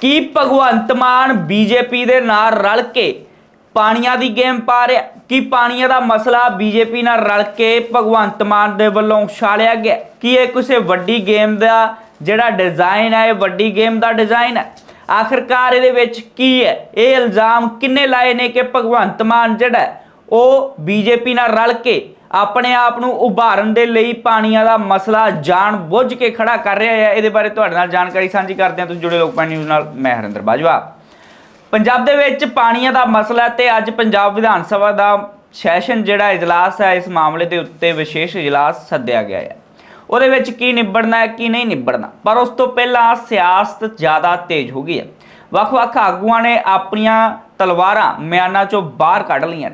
ਕੀ Bhagwant Mann BJP ਦੇ ਨਾਲ ਰਲ ਕੇ ਪਾਣੀਆਂ ਦੀ ਗੇਮ ਪਾ ਰਿਹਾ? ਕੀ ਪਾਣੀਆਂ ਦਾ ਮਸਲਾ ਬੀਜੇਪੀ ਨਾਲ ਰਲ ਕੇ ਭਗਵੰਤ ਮਾਨ ਦੇ ਵੱਲੋਂ ਉਛਾਲਿਆ ਗਿਆ? ਕੀ ਇਹ ਕਿਸੇ ਵੱਡੀ ਗੇਮ ਦਾ ਜਿਹੜਾ ਡਿਜ਼ਾਈਨ ਹੈ ਇਹ ਵੱਡੀ ਗੇਮ ਦਾ ਡਿਜ਼ਾਈਨ ਹੈ? ਆਖਿਰਕਾਰ ਇਹਦੇ ਵਿੱਚ ਕੀ ਹੈ? ਇਹ ਇਲਜ਼ਾਮ ਕਿੰਨੇ ਲਾਏ ਨੇ ਕਿ ਭਗਵੰਤ ਮਾਨ ਜਿਹੜਾ ਹੈ, ਉਹ ਬੀਜੇਪੀ ਨਾਲ ਰਲ ਕੇ ਆਪਣੇ ਆਪ ਨੂੰ ਉਭਾਰਨ ਦੇ ਲਈ ਪਾਣੀਆਂ ਦਾ ਮਸਲਾ ਜਾਣ ਬੁੱਝ ਕੇ ਖੜਾ ਕਰ ਰਿਹਾ ਹੈ। ਇਹਦੇ ਬਾਰੇ ਤੁਹਾਡੇ ਨਾਲ ਜਾਣਕਾਰੀ ਸਾਂਝੀ ਕਰਦੇ ਹਾਂ। ਤੁਸੀਂ ਜੁੜੇ ਲੋਕ ਪਾਣੀ ਨਿਊਜ਼ ਨਾਲ, ਮੈਂ ਹਰਿੰਦਰ ਬਾਜਵਾ। ਪੰਜਾਬ ਦੇ ਵਿੱਚ ਪਾਣੀਆਂ ਦਾ ਮਸਲਾ ਹੈ ਤੇ ਅੱਜ ਪੰਜਾਬ ਵਿਧਾਨ ਸਭਾ ਦਾ ਸੈਸ਼ਨ ਜਿਹੜਾ ਇਜਲਾਸ ਹੈ, ਇਸ ਮਾਮਲੇ ਦੇ ਉੱਤੇ ਵਿਸ਼ੇਸ਼ ਇਜਲਾਸ ਸੱਦਿਆ ਗਿਆ ਹੈ। ਉਹਦੇ ਵਿੱਚ ਕੀ ਨਿਬੜਨਾ ਹੈ, ਕੀ ਨਹੀਂ ਨਿਬੜਨਾ। ਪਰ ਉਸ ਤੋਂ ਪਹਿਲਾਂ ਸਿਆਸਤ ਜ਼ਿਆਦਾ ਤੇਜ਼ ਹੋ ਗਈ ਹੈ। ਵੱਖ-ਵੱਖ ਆਗੂਆਂ ਨੇ ਆਪਣੀਆਂ ਤਲਵਾਰਾਂ ਮਿਆਨਾਂ ਚੋਂ ਬਾਹਰ ਕੱਢ ਲਈਆਂ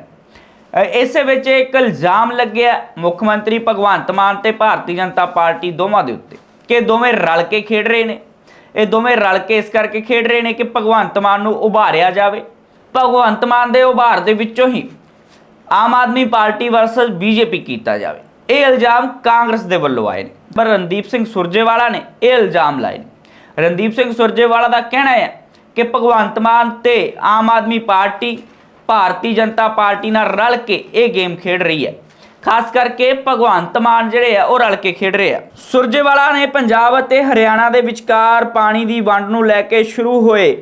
ਇਸ ਵਿੱਚ ਇੱਕ ਇਲਜ਼ਾਮ ਲੱਗਿਆ ਮੁੱਖ ਮੰਤਰੀ ਭਗਵੰਤ ਮਾਨ ਤੇ ਭਾਰਤੀ ਜਨਤਾ ਪਾਰਟੀ ਦੋਵਾਂ ਦੇ ਉੱਤੇ ਕਿ ਦੋਵੇਂ ਰਲ ਕੇ ਖੇਡ ਰਹੇ ਨੇ। ਇਹ ਦੋਵੇਂ ਰਲ ਕੇ ਇਸ ਕਰਕੇ ਖੇਡ ਰਹੇ ਨੇ ਕਿ ਭਗਵੰਤ ਮਾਨ ਨੂੰ ਉਭਾਰਿਆ ਜਾਵੇ। ਭਗਵੰਤ ਮਾਨ ਦੇ ਉਭਾਰ ਦੇ ਵਿੱਚੋਂ ਹੀ Aam Aadmi party versus BJP ਕੀਤਾ ਜਾਵੇ। ਇਹ ਇਲਜ਼ਾਮ ਕਾਂਗਰਸ ਦੇ ਵੱਲੋਂ ਆਏ ਨੇ, ਪਰ ਰਣਦੀਪ ਸਿੰਘ ਸੁਰਜੇਵਾਲਾ ਨੇ ਇਹ ਇਲਜ਼ਾਮ ਲਾਏ ਨੇ। ਰਣਦੀਪ ਸਿੰਘ ਸੁਰਜੇਵਾਲਾ ਦਾ ਕਹਿਣਾ ਹੈ ਕਿ ਭਗਵੰਤ ਮਾਨ ਤੇ ਆਮ ਆਦਮੀ ਪਾਰਟੀ ਭਾਰਤੀ ਜਨਤਾ ਪਾਰਟੀ ਨਾਲ ਰਲ ਕੇ ਇਹ ਗੇਮ ਖੇਡ ਰਹੀ ਹੈ। ਖਾਸ ਕਰਕੇ ਭਗਵੰਤ ਮਾਨ ਜਿਹੜੇ ਆ, ਉਹ ਰਲ ਕੇ ਖੇਡ ਰਹੇ ਆ। ਸੁਰਜੇਵਾਲਾ ਨੇ ਪੰਜਾਬ ਅਤੇ ਹਰਿਆਣਾ ਦੇ ਵਿਚਕਾਰ ਪਾਣੀ ਦੀ ਵੰਡ ਨੂੰ ਲੈ ਕੇ ਸ਼ੁਰੂ ਹੋਏ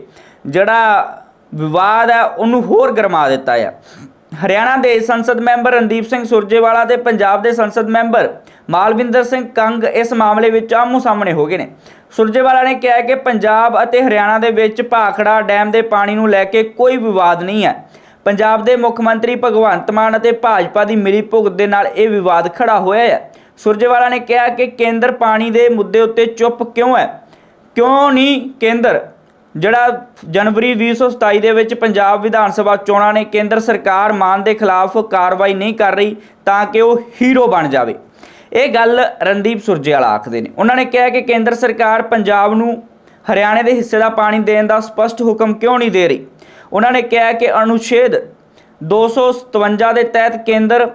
ਜਿਹੜਾ ਵਿਵਾਦ ਹੈ, ਉਹਨੂੰ ਹੋਰ ਗਰਮਾ ਦਿੱਤਾ ਆ। ਹਰਿਆਣਾ ਦੇ ਸੰਸਦ ਮੈਂਬਰ ਰਣਦੀਪ ਸਿੰਘ ਸੁਰਜੇਵਾਲਾ ਤੇ ਪੰਜਾਬ ਦੇ ਸੰਸਦ ਮੈਂਬਰ ਮਾਲਵਿੰਦਰ ਸਿੰਘ ਕੰਗ ਇਸ ਮਾਮਲੇ ਵਿੱਚ ਆਮੋ ਸਾਹਮਣੇ ਹੋ ਗਏ ਨੇ। ਸੁਰਜੇਵਾਲਾ ਨੇ ਕਿਹਾ ਕਿ ਪੰਜਾਬ ਅਤੇ ਹਰਿਆਣਾ ਦੇ ਵਿੱਚ ਭਾਖੜਾ ਡੈਮ ਦੇ ਪਾਣੀ ਨੂੰ ਲੈ ਕੇ ਕੋਈ ਵਿਵਾਦ ਨਹੀਂ ਹੈ। ਪੰਜਾਬ ਦੇ ਮੁੱਖ ਮੰਤਰੀ ਭਗਵੰਤ ਮਾਨ ਅਤੇ ਭਾਜਪਾ ਦੀ ਮਿਲੀ ਭੁਗਤ ਦੇ ਨਾਲ ਇਹ ਵਿਵਾਦ ਖੜਾ ਹੋਇਆ ਹੈ। ਸੁਰਜੇਵਾਲਾ ਨੇ ਕਿਹਾ ਕਿ ਕੇਂਦਰ ਪਾਣੀ ਦੇ ਮੁੱਦੇ ਉੱਤੇ ਚੁੱਪ ਕਿਉਂ ਹੈ? ਕਿਉਂ ਨਹੀਂ ਕੇਂਦਰ? ਜਿਹੜਾ ਜਨਵਰੀ 2027 ਦੇ ਵਿੱਚ ਪੰਜਾਬ ਵਿਧਾਨ ਸਭਾ ਚੋਣਾਂ ਨੇ ਕੇਂਦਰ ਸਰਕਾਰ ਮਾਨ ਦੇ ਖਿਲਾਫ ਕਾਰਵਾਈ ਨਹੀਂ ਕਰ ਰਹੀ, ਤਾਂ ਕਿ ਉਹ ਹੀਰੋ ਬਣ ਜਾਵੇ। ਇਹ ਗੱਲ ਰਣਦੀਪ ਸੁਰਜੇਵਾਲਾ ਆਖਦੇ ਨੇ। ਉਹਨਾਂ ਨੇ ਕਿਹਾ ਕਿ ਕੇਂਦਰ ਸਰਕਾਰ ਪੰਜਾਬ ਨੂੰ ਹਰਿਆਣੇ ਦੇ ਹਿੱਸੇ ਦਾ ਪਾਣੀ ਦੇਣ ਦਾ ਸਪਸ਼ਟ ਹੁਕਮ ਕਿਉਂ ਨਹੀਂ ਦੇ ਰਹੀ? ਉਹਨਾਂ ਨੇ ਕਿਹਾ ਕਿ ਅਨੁਛੇਦ 257 ਦੇ ਤਹਿਤ ਕੇਂਦਰ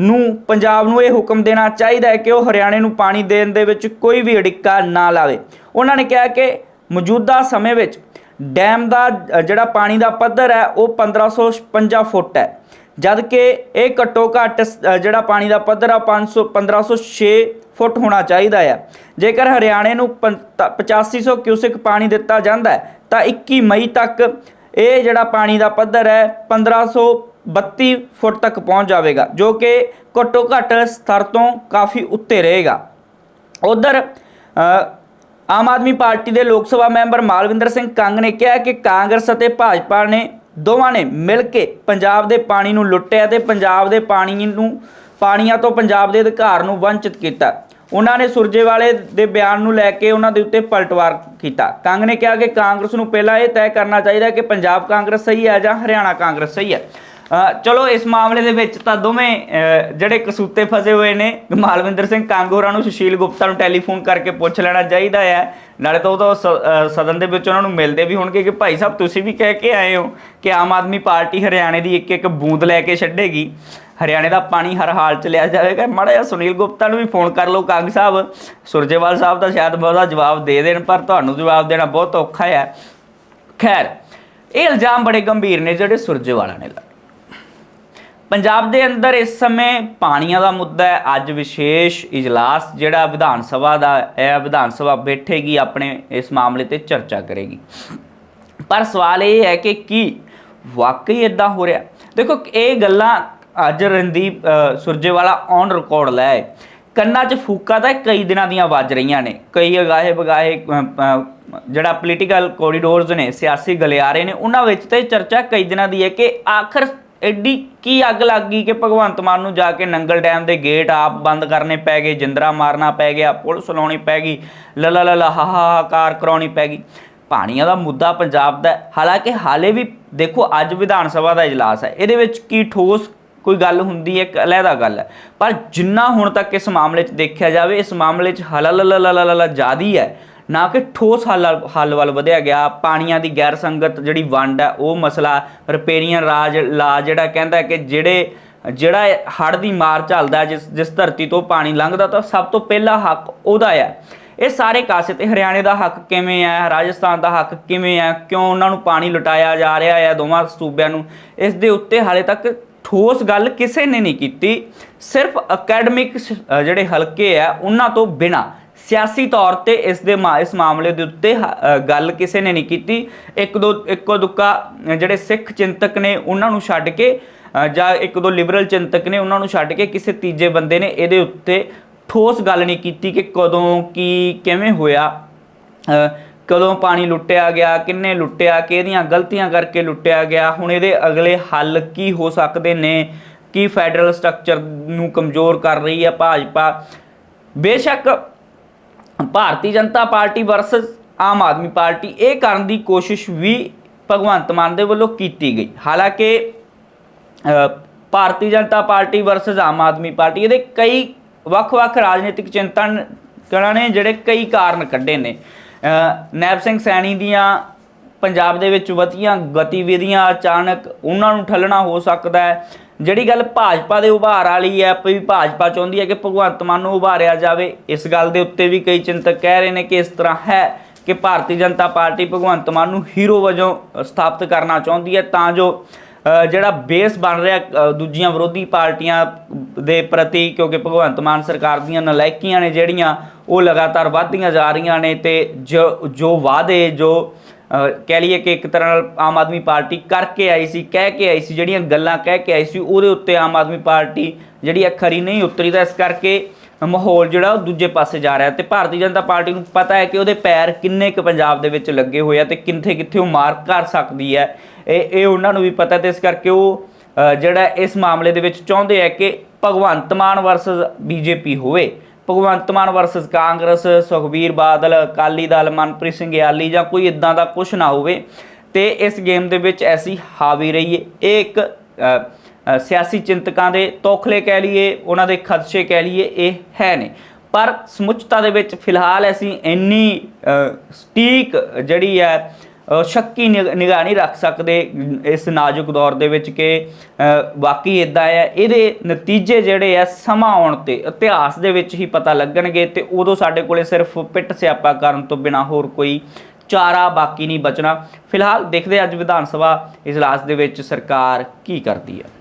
ਨੂੰ, ਪੰਜਾਬ ਨੂੰ ਇਹ ਹੁਕਮ ਦੇਣਾ ਚਾਹੀਦਾ ਹੈ ਕਿ ਉਹ ਹਰਿਆਣੇ ਨੂੰ ਪਾਣੀ ਦੇਣ ਦੇ ਵਿੱਚ ਕੋਈ ਵੀ ਅੜਿੱਕਾ ਨਾ ਲਾਵੇ। ਉਹਨਾਂ ਨੇ ਕਿਹਾ ਕਿ ਮੌਜੂਦਾ ਸਮੇਂ ਵਿੱਚ ਡੈਮ ਦਾ ਜਿਹੜਾ ਪਾਣੀ ਦਾ ਪੱਧਰ ਹੈ, ਉਹ 1556 ਫੁੱਟ ਹੈ। ਜਦ ਕਿ ਇਹ ਘੱਟੋ ਘੱਟ ਜਿਹੜਾ ਪਾਣੀ ਦਾ ਪੱਧਰ ਆ 500 1506 ਫੁੱਟ ਹੋਣਾ ਚਾਹੀਦਾ ਹੈ। ਜੇਕਰ ਹਰਿਆਣੇ ਨੂੰ ਪੰ- ਤ- 8500 ਕਿਊਸਿਕ ਪਾਣੀ ਦਿੱਤਾ ਜਾਂਦਾ ਹੈ, ਤਾਂ 21 ਮਈ ਤੱਕ ਇਹ ਜਿਹੜਾ ਪਾਣੀ ਦਾ ਪੱਧਰ ਹੈ 1532 ਫੁੱਟ ਤੱਕ ਪਹੁੰਚ ਜਾਵੇਗਾ, ਜੋ ਕਿ ਘੱਟੋ ਘੱਟ ਸਤਰ ਤੋਂ ਕਾਫੀ ਉੱਤੇ ਰਹੇਗਾ। ਉਧਰ ਆਮ ਆਦਮੀ ਪਾਰਟੀ ਦੇ ਲੋਕ ਸਭਾ ਮੈਂਬਰ ਮਾਲਵਿੰਦਰ ਸਿੰਘ ਕੰਗ ਨੇ ਕਿਹਾ ਕਿ ਕਾਂਗਰਸ ਅਤੇ ਭਾਜਪਾ ਨੇ ਦੋਵਾਂ ਨੇ ਮਿਲ ਕੇ ਪੰਜਾਬ ਦੇ ਪਾਣੀ ਨੂੰ ਲੁੱਟਿਆ ਤੇ ਪੰਜਾਬ ਦੇ ਪਾਣੀ ਨੂੰ, ਪਾਣੀਆਂ ਤੋਂ ਪੰਜਾਬ ਦੇ ਅਧਿਕਾਰ ਨੂੰ ਵੰਚਿਤ ਕੀਤਾ। ਉਹਨਾਂ ਨੇ ਸੁਰਜੇਵਾਲੇ ਦੇ ਬਿਆਨ ਨੂੰ ਲੈ ਕੇ ਉਹਨਾਂ ਦੇ ਉੱਤੇ ਪਲਟਵਾਰ ਕੀਤਾ। ਕੰਗ ਨੇ ਕਿਹਾ ਕਿ ਕਾਂਗਰਸ ਨੂੰ ਪਹਿਲਾਂ ਇਹ ਤੈਅ ਕਰਨਾ ਚਾਹੀਦਾ ਕਿ ਪੰਜਾਬ ਕਾਂਗਰਸ ਸਹੀ ਹੈ ਜਾਂ ਹਰਿਆਣਾ ਕਾਂਗਰਸ ਸਹੀ ਹੈ। ਚਲੋ ਇਸ ਮਾਮਲੇ ਦੇ ਵਿੱਚ ਤਾਂ ਦੋਵੇਂ ਜਿਹੜੇ ਕਸੂਤੇ ਫਸੇ ਹੋਏ ਨੇ, ਮਾਲਵਿੰਦਰ ਸਿੰਘ ਕੰਗ ਹੋਰਾਂ ਨੂੰ ਸੁਸ਼ੀਲ ਗੁਪਤਾ ਨੂੰ ਟੈਲੀਫੋਨ ਕਰਕੇ ਪੁੱਛ ਲੈਣਾ ਚਾਹੀਦਾ ਹੈ। ਨਾਲੇ ਤਾਂ ਉਹ ਤਾਂ ਸਦਨ ਦੇ ਵਿੱਚ ਉਹਨਾਂ ਨੂੰ ਮਿਲਦੇ ਵੀ ਹੋਣਗੇ ਕਿ ਭਾਈ ਸਾਹਿਬ ਤੁਸੀਂ ਵੀ ਕਹਿ ਕੇ ਆਏ ਹੋ ਕਿ ਆਮ ਆਦਮੀ ਪਾਰਟੀ ਹਰਿਆਣੇ ਦੀ ਇੱਕ ਇੱਕ ਬੂੰਦ ਲੈ ਕੇ ਛੱਡੇਗੀ। ਹਰਿਆਣੇ ਦਾ ਪਾਣੀ ਹਰ ਹਾਲ ਚ ਲਿਆ ਜਾਵੇਗਾ। ਮਾੜਾ ਜਿਹਾ ਸੁਨੀਲ ਗੁਪਤਾ ਨੂੰ ਵੀ ਫੋਨ ਕਰ ਲਓ ਕੰਗ ਸਾਹਿਬ। ਸੁਰਜੇਵਾਲ ਸਾਹਿਬ ਤਾਂ ਸ਼ਾਇਦ ਬਹੁਤਾ ਜਵਾਬ ਦੇ ਦੇਣ, ਪਰ ਤੁਹਾਨੂੰ ਜਵਾਬ ਦੇਣਾ ਬਹੁਤ ਔਖਾ ਹੈ। ਖੈਰ, ਇਹ ਇਲਜ਼ਾਮ ਬੜੇ ਗੰਭੀਰ ਨੇ ਜਿਹੜੇ ਸੁਰਜੇਵਾਲਾ ਨੇ ਲਾਏ। ਪੰਜਾਬ ਦੇ ਅੰਦਰ ਇਸ ਸਮੇਂ ਪਾਣੀਆਂ ਦਾ ਮੁੱਦਾ ਹੈ। ਅੱਜ ਵਿਸ਼ੇਸ਼ ਇਜਲਾਸ ਜਿਹੜਾ ਵਿਧਾਨ ਸਭਾ ਦਾ ਹੈ ਵਿਧਾਨ ਸਭਾ ਬੈਠੇਗੀ, ਆਪਣੇ ਇਸ ਮਾਮਲੇ ਤੇ ਚਰਚਾ ਕਰੇਗੀ। ਪਰ ਸਵਾਲ ਇਹ ਹੈ ਕਿ ਕੀ ਵਾਕਈ ਇਦਾਂ ਹੋ ਰਿਹਾ? ਦੇਖੋ, ਇਹ ਗੱਲਾਂ ਅੱਜ ਰਣਦੀਪ ਸੁਰਜੇਵਾਲਾ ਔਨ ਰਿਕਾਰਡ ਲੈ ਕੰਨਾਂ 'ਚ ਫੂਕਾ ਤਾਂ ਕਈ ਦਿਨਾਂ ਦੀਆਂ ਵੱਜ ਰਹੀਆਂ ਨੇ। ਕਈ ਅਗਾਹੇ ਬਗਾਹੇ ਜਿਹੜਾ ਪੋਲੀਟੀਕਲ ਕੋਰੀਡੋਰਸ ਨੇ, ਸਿਆਸੀ ਗਲਿਆਰੇ ਨੇ, ਉਹਨਾਂ ਵਿੱਚ ਤੇ ਚਰਚਾ ਕਈ ਦਿਨਾਂ ਦੀ ਹੈ ਕਿ ਆਖਰ ਐਡੀ ਕੀ ਅੱਗ ਲੱਗ ਗਈ ਕਿ ਭਗਵੰਤ ਮਾਨ ਨੂੰ ਜਾ ਕੇ ਨੰਗਲ ਡੈਮ ਦੇ ਗੇਟ ਆਪ ਬੰਦ ਕਰਨੇ ਪੈ ਗਏ, ਜਿੰਦਰਾ ਮਾਰਨਾ ਪੈ ਗਿਆ, ਪੁਲਿਸ ਲਾਉਣੀ ਪੈ ਗਈ ਲਲਾ ਲਲਾ ਹਾਹਾਕਾਰ ਕਰਾਉਣੀ ਪੈ ਗਈ। ਪਾਣੀਆਂ ਦਾ ਮੁੱਦਾ ਪੰਜਾਬ ਦਾ ਹਾਲਾਂਕਿ ਹਾਲੇ ਵੀ ਦੇਖੋ ਅੱਜ ਵਿਧਾਨ ਸਭਾ ਦਾ ਇਜਲਾਸ ਹੈ। ਇਹਦੇ ਵਿੱਚ ਕੀ ਠੋਸ ਕੋਈ ਗੱਲ ਹੁੰਦੀ ਹੈ, ਇੱਕ ਅਲੱਗਾ ਗੱਲ ਹੈ। ਪਰ ਜਿੰਨਾ ਹੁਣ ਤੱਕ ਇਸ ਮਾਮਲੇ 'ਚ ਦੇਖਿਆ ਜਾਵੇ, ਇਸ ਮਾਮਲੇ 'ਚ ਹਲਲਲਲਲਲ ਜ਼ਿਆਦੀ ਹੈ। ਨਾ ਕਿ ਠੋਸ ਹੱਲ ਹੱਲ ਵੱਲ ਵਧਿਆ ਗਿਆ। ਪਾਣੀਆਂ ਦੀ ਗੈਰ ਸੰਗਤ ਜਿਹੜੀ ਵੰਡ ਹੈ ਉਹ ਮਸਲਾ ਰਿਪੇਰੀਅਨ ਰਾਜ ਲਾ ਜਿਹੜਾ ਕਹਿੰਦਾ ਕਿ ਜਿਹੜੇ, ਜਿਹੜਾ ਹੜ੍ਹ ਦੀ ਮਾਰ ਚੱਲਦਾ ਜਿਸ ਜਿਸ ਧਰਤੀ ਤੋਂ ਪਾਣੀ ਲੰਘਦਾ, ਤਾਂ ਸਭ ਤੋਂ ਪਹਿਲਾ ਹੱਕ ਉਹਦਾ ਹੈ ਇਹ ਸਾਰੇ ਕਾਸੇ ਤੇ ਹਰਿਆਣੇ ਦਾ ਹੱਕ ਕਿਵੇਂ ਹੈ ਰਾਜਸਥਾਨ ਦਾ ਹੱਕ ਕਿਵੇਂ ਹੈ ਕਿਉਂ ਉਹਨਾਂ ਨੂੰ ਪਾਣੀ ਲੁਟਾਇਆ ਜਾ ਰਿਹਾ ਹੈ ਦੋਵਾਂ ਸੂਬਿਆਂ ਨੂੰ? ਇਸ ਦੇ ਉੱਤੇ ਹਾਲੇ ਤੱਕ ਠੋਸ ਗੱਲ ਕਿਸੇ ਨੇ ਨਹੀਂ ਕੀਤੀ। ਸਿਰਫ ਅਕੈਡਮਿਕ ਜਿਹੜੇ ਹਲਕੇ ਆ, ਉਹਨਾਂ ਤੋਂ ਬਿਨਾ ਸਿਆਸੀ ਤੌਰ ਤੇ ਇਸ ਦੇ ਮਾ- ਇਸ ਮਾਮਲੇ ਦੇ ਉੱਤੇ ਗੱਲ ਕਿਸੇ ਨੇ ਨਹੀਂ ਕੀਤੀ। ਇੱਕ ਦੋ, ਇੱਕੋ ਦੁੱਕਾ ਜਿਹੜੇ ਸਿੱਖ ਚਿੰਤਕ ਨੇ ਉਹਨਾਂ ਨੂੰ ਛੱਡ ਕੇ ਜਾਂ ਇੱਕ ਦੋ ਲਿਬਰਲ ਚਿੰਤਕ ਨੇ ਉਹਨਾਂ ਨੂੰ ਛੱਡ ਕੇ ਕਿਸੇ ਤੀਜੇ ਬੰਦੇ ਨੇ ਇਹਦੇ ਉੱਤੇ ਠੋਸ ਗੱਲ ਨਹੀਂ ਕੀਤੀ ਕਿ ਕਦੋਂ ਕੀ, ਕਿਵੇਂ ਹੋਇਆ ਕਦੋਂ ਪਾਣੀ ਲੁੱਟਿਆ ਗਿਆ, ਕਿੰਨੇ ਲੁੱਟਿਆ, ਕਿਹਦੀਆਂ ਗਲਤੀਆਂ ਕਰਕੇ ਲੁੱਟਿਆ ਗਿਆ, ਹੁਣ ਇਹਦੇ ਅਗਲੇ ਹੱਲ ਕੀ ਹੋ ਸਕਦੇ ਨੇ, ਕੀ ਫੈਡਰਲ ਸਟਰਕਚਰ ਨੂੰ ਕਮਜ਼ੋਰ ਕਰ ਰਹੀ ਹੈ ਭਾਜਪਾ। ਬੇਸ਼ੱਕ Bharatiya Janata party versus Aam Aadmi party, ਇਹ ਕਰਨ ਦੀ ਕੋਸ਼ਿਸ਼ ਵੀ ਭਗਵੰਤ ਮਾਨ ਦੇ ਵੱਲੋਂ ਕੀਤੀ ਗਈ। ਹਾਲਾਂਕਿ Bharatiya Janata party versus Aam Aadmi party, ਇਹਦੇ ਕਈ ਵੱਖ-ਵੱਖ ਰਾਜਨੀਤਿਕ ਚਿੰਤਨਾਂ ਨੇ, ਜਿਹੜੇ ਕਈ ਕਾਰਨ ਕੱਢੇ ਨੇ। ਨੈਬ ਸਿੰਘ ਸੈਣੀ ਦੀਆਂ ਪੰਜਾਬ ਦੇ ਵਿੱਚ ਵਧੀਆਂ ਗਤੀਵਿਧੀਆਂ ਅਚਾਨਕ ਉਹਨਾਂ ਨੂੰ ਠੱਲਣਾ ਹੋ ਸਕਦਾ ਹੈ। ਜਿਹੜੀ ਗੱਲ ਭਾਜਪਾ ਦੇ ਉਭਾਰ ਵਾਲੀ ਹੈ, ਵੀ ਭਾਜਪਾ ਚਾਹੁੰਦੀ ਹੈ ਕਿ ਭਗਵੰਤ ਮਾਨ ਨੂੰ ਉਭਾਰਿਆ ਜਾਵੇ, ਇਸ ਗੱਲ ਦੇ ਉੱਤੇ ਵੀ ਕਈ ਚਿੰਤਕ ਕਹਿ ਰਹੇ ਨੇ ਕਿ ਇਸ ਤਰ੍ਹਾਂ ਹੈ ਕਿ ਭਾਰਤੀ ਜਨਤਾ ਪਾਰਟੀ ਭਗਵੰਤ ਮਾਨ ਨੂੰ ਹੀਰੋ ਵਜੋਂ ਸਥਾਪਿਤ ਕਰਨਾ ਚਾਹੁੰਦੀ ਹੈ, ਤਾਂ ਜੋ ਜਿਹੜਾ ਬੇਸ ਬਣ ਰਿਹਾ ਦੂਜੀਆਂ ਵਿਰੋਧੀ ਪਾਰਟੀਆਂ ਦੇ ਪ੍ਰਤੀ, ਕਿਉਂਕਿ ਭਗਵੰਤ ਮਾਨ ਸਰਕਾਰ ਦੀਆਂ ਨਲਾਇਕੀਆਂ ਨੇ ਜਿਹੜੀਆਂ, ਉਹ ਲਗਾਤਾਰ ਵਧਦੀਆਂ ਜਾ ਰਹੀਆਂ ਨੇ ਤੇ ਜੋ ਵਾਅਦੇ, ਜੋ ਕਹਿ ਲਈਏ ਕਿ ਇੱਕ ਤਰ੍ਹਾਂ ਨਾਲ ਆਮ ਆਦਮੀ ਪਾਰਟੀ ਕਰਕੇ ਆਈ ਸੀ, ਕਹਿ ਕੇ ਆਈ ਸੀ, ਜਿਹੜੀਆਂ ਗੱਲਾਂ ਕਹਿ ਕੇ ਆਈ ਸੀ, ਉਹਦੇ ਉੱਤੇ ਆਮ ਆਦਮੀ ਪਾਰਟੀ ਜਿਹੜੀ ਹੈ ਖਰੀ ਨਹੀਂ ਉਤਰੀ ਤਾਂ ਇਸ ਕਰਕੇ ਮਾਹੌਲ ਜਿਹੜਾ ਉਹ ਦੂਜੇ ਪਾਸੇ ਜਾ ਰਿਹਾ। ਤੇ ਭਾਰਤੀ ਜਨਤਾ ਪਾਰਟੀ ਨੂੰ ਪਤਾ ਹੈ ਕਿ ਉਹਦੇ ਪੈਰ ਕਿੰਨੇ ਕੁ ਪੰਜਾਬ ਦੇ ਵਿੱਚ ਲੱਗੇ ਹੋਏ ਆ ਤੇ ਕਿੱਥੇ ਕਿੱਥੇ ਉਹ ਮਾਰ ਕਰ ਸਕਦੀ ਹੈ। ਇਹ ਇਹ ਉਹਨਾਂ ਨੂੰ ਵੀ ਪਤਾ ਤੇ ਇਸ ਕਰਕੇ ਉਹ ਜਿਹੜਾ ਇਸ ਮਾਮਲੇ ਦੇ ਵਿੱਚ ਚਾਹੁੰਦੇ ਆ ਕਿ ਭਗਵੰਤ ਮਾਨ ਵਰਸਸ ਬੀਜੇਪੀ ਹੋਵੇ। ਭਗਵੰਤ ਮਾਨ ਵਰਸਸ ਕਾਂਗਰਸ ਸੁਖਬੀਰ ਬਾਦਲ, ਅਕਾਲੀ ਦਲ, ਮਨਪ੍ਰੀਤ ਸਿੰਘ ਯਾਲੀ ਜਾਂ ਕੋਈ ਇਦਾਂ ਦਾ ਕੁਝ ਨਾ ਹੋਵੇ, ਤੇ ਇਸ ਗੇਮ ਦੇ ਵਿੱਚ ਐਸੀ ਹਾਵੀ ਰਹੀਏ ਇਹ ਇੱਕ ਸਿਆਸੀ ਚਿੰਤਕਾਂ ਦੇ ਤੋਖਲੇ ਕਹਿ ਲਈਏ, ਉਹਨਾਂ ਦੇ ਖਦਸ਼ੇ ਕਹਿ ਲਈਏ, ਇਹ ਹੈ ਨੇ ਪਰ ਸਮੁੱਚਤਾ ਦੇ ਵਿੱਚ ਫਿਲਹਾਲ ਅਸੀਂ ਇੰਨੀ ਸਟੀਕ ਜਿਹੜੀ ਹੈ ਸ਼ੱਕੀ ਨਿਗਾਹ ਨਹੀਂ ਰੱਖ ਸਕਦੇ ਇਸ ਨਾਜ਼ੁਕ ਦੌਰ ਦੇ ਵਿੱਚ ਕਿ ਬਾਕੀ ਵਾਕਈ ਇਦਾਂ ਹੈ। ਇਹਦੇ ਨਤੀਜੇ ਜਿਹੜੇ ਆ ਸਮਾਂ ਆਉਣ ਤੇ, ਇਤਿਹਾਸ ਦੇ ਵਿੱਚ ਹੀ ਪਤਾ ਲੱਗਣਗੇ ਤੇ ਉਦੋਂ ਸਾਡੇ ਕੋਲੇ ਸਿਰਫ ਪਿੱਟ ਸਿਆਪਾ ਕਰਨ ਤੋਂ ਬਿਨਾ ਹੋਰ ਕੋਈ ਚਾਰਾ ਬਾਕੀ ਨਹੀਂ ਬਚਣਾ। ਫਿਲਹਾਲ ਦੇਖਦੇ ਅੱਜ ਵਿਧਾਨ ਸਭਾ, ਇਜਲਾਸ ਦੇ ਵਿੱਚ ਸਰਕਾਰ ਕੀ ਕਰਦੀ ਹੈ।